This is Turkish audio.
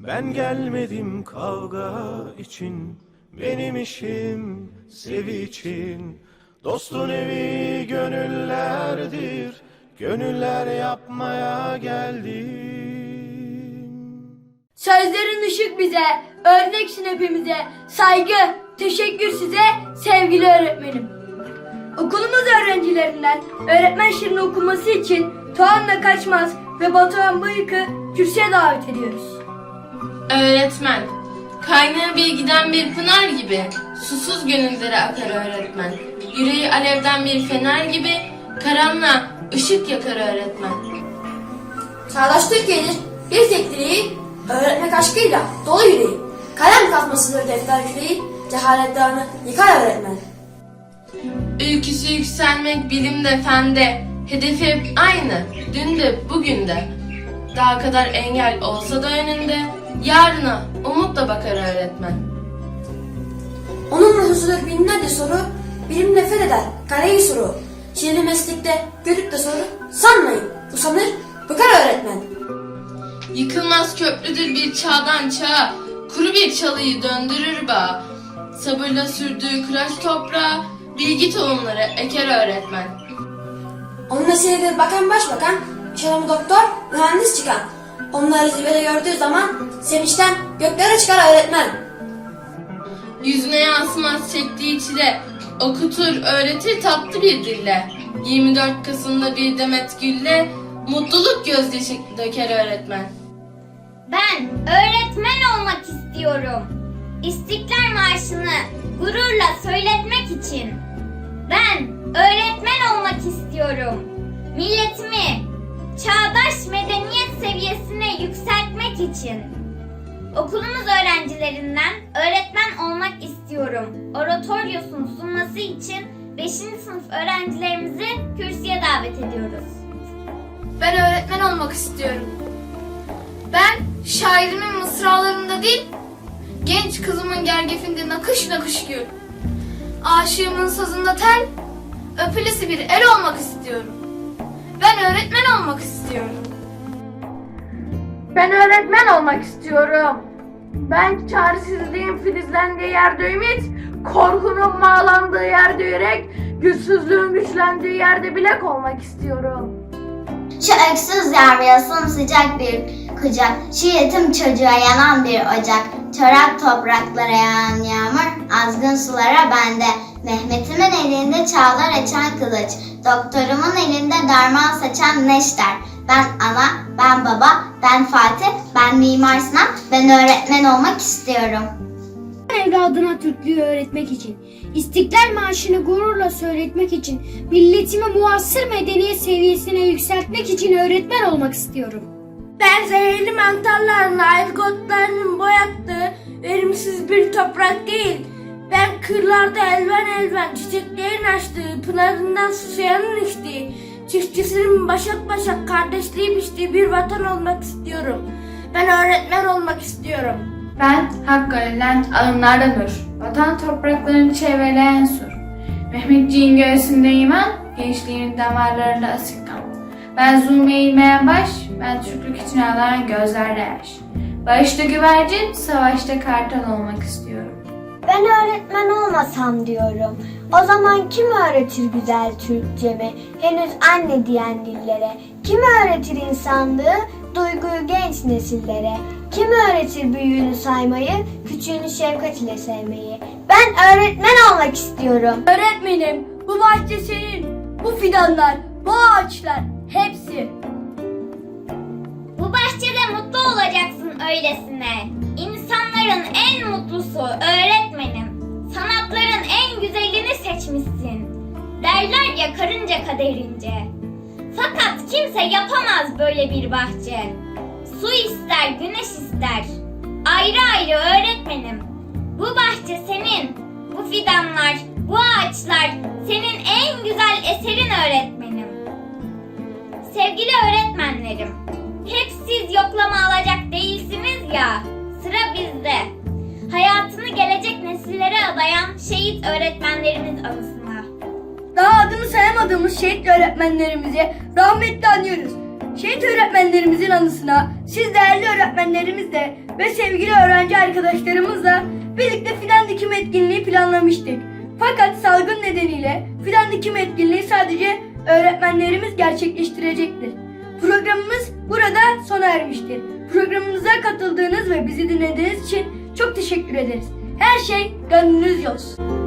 Ben gelmedim kavga için Benim işim sevi için Dostun evi gönüllerdir Gönüller yapmaya geldim Sözlerin ışık bize, örneksin hepimize. Saygı, teşekkür size, sevgili öğretmenim. Okulumuz öğrencilerinden öğretmen şiirini okuması için Tuğan'la Kaçmaz ve Batuhan Bıyık'ı kürsüye davet ediyoruz. Öğretmen, kaynağı bilgiden bir pınar gibi, susuz gönüllere akar öğretmen. Yüreği alevden bir fener gibi, karanlığa ışık yakar öğretmen. Çağdaş Türkiye'nin bir tek dileği, öğretmek aşkıyla dolu yüreği. Kalem kazmasıdır defter küreği, cehalet dağını yıkar öğretmen. Ülküsü yükselmek bilimde fende, hedefi hep aynı, dün de bugün de. Daha kadar engel olsa da önünde, yarına umutla bakar öğretmen. Onunla hızlıdır binlerce soru, bilim nefret eder, kareyi soru. Şiirli meslekte görüp de soru, sanmayın, usanır, bıkar öğretmen. Yıkılmaz köprüdür bir çağdan çağa, kuru bir çalıyı döndürür bağ. Sabırla sürdüğü kıraç toprağa, bilgi tohumları eker öğretmen. Onun eseridir bakan başbakan, adamı doktor, mühendis çıkan. Onları zirvede gördüğü zaman sevinçten göklere çıkar öğretmen. Yüzüne yansımaz çektiği çile, okutur, öğretir tatlı bir dille. 24 Kasım'da bir demet gülle, mutluluk gözyaşı döker öğretmen. Ben öğretmen olmak istiyorum. İstiklal Marşı'nı gururla söyletmek için. Ben öğretmen olmak istiyorum. Milletimi seviyesine yükseltmek için. Okulumuz öğrencilerinden öğretmen olmak istiyorum. Oratoryosunu sunması için 5. sınıf öğrencilerimizi kürsüye davet ediyoruz. Ben öğretmen olmak istiyorum. Ben şairimin mısralarında değil, genç kızımın gergefinde nakış nakış gül. Aşığımın sazında tel, öpülesi bir el olmak istiyorum. Ben öğretmen olmak istiyorum. Ben öğretmen olmak istiyorum. Ben çaresizliğin filizlendiği yerde ümit, korkunun bağlandığı yerde yürek, güçsüzlüğün güçlendiği yerde bilek olmak istiyorum. Şu öksüz yavruya sımsıcak bir kucak, şu yetim çocuğa yanan bir ocak, çorak topraklara yağan yağmur, azgın sulara bende. Mehmet'imin elinde çağlar açan kılıç, doktorumun elinde darman saçan neşter. Ben ana, ben baba, ben Fatih, ben Mimar Sinan, ben öğretmen olmak istiyorum. Evladına Türklüğü öğretmek için, İstiklal Marşı'nı gururla söyletmek için, milletimi muasır medeniyet seviyesine yükseltmek için öğretmen olmak istiyorum. Ben zehirli mantarların ayrık otlarının boyattığı verimsiz bir toprak değil. Ben kırlarda elven elven çiçeklerin açtığı, pınarından susayanın içtiği, çiftçisinin başak başak kardeşliği biçtiği bir vatan olmak istiyorum. Ben öğretmen olmak istiyorum. Ben Hakkı Ali'den alınlarda nur, vatan topraklarını çevreleyen sur. Mehmetçiğin göğsünde iman, gençliğin damarlarında asık kan. Ben zulme eğilmeyen baş, ben Türklük için ağlayan gözlerde yaş. Barışta güvercin, savaşta kartal olmak istiyorum. Ben öğretmen olmasam diyorum. O zaman kim öğretir güzel Türkçemi? Henüz anne diyen dillere. Kim öğretir insanlığı, duyguyu genç nesillere? Kim öğretir büyüğünü saymayı, küçüğünü şefkat ile sevmeyi? Ben öğretmen olmak istiyorum. Öğretmenim, bu bahçe senin. Bu fidanlar, bu ağaçlar, hepsi. Bu bahçede mutlu olacaksın öylesine. İnsanların en mutlusu Karınca kaderince. Fakat kimse yapamaz böyle bir bahçe. Su ister, güneş ister. Ayrı ayrı öğretmenim. Bu bahçe senin. Bu fidanlar, bu ağaçlar senin en güzel eserin öğretmenim. Sevgili öğretmenlerim, hep siz yoklama alacak değilsiniz ya. Sıra bizde. Hayatını gelecek nesillere adayan şehit öğretmenlerimiz anısına. Daha adını sayamadığımız şehit öğretmenlerimizi rahmetle anıyoruz. Şehit öğretmenlerimizin anısına siz değerli öğretmenlerimiz de ve sevgili öğrenci arkadaşlarımızla birlikte fidan dikim etkinliği planlamıştık. Fakat salgın nedeniyle fidan dikim etkinliği sadece öğretmenlerimiz gerçekleştirecektir. Programımız burada sona ermiştir. Programımıza katıldığınız ve bizi dinlediğiniz için çok teşekkür ederiz. Her şey gönlünüz olsun.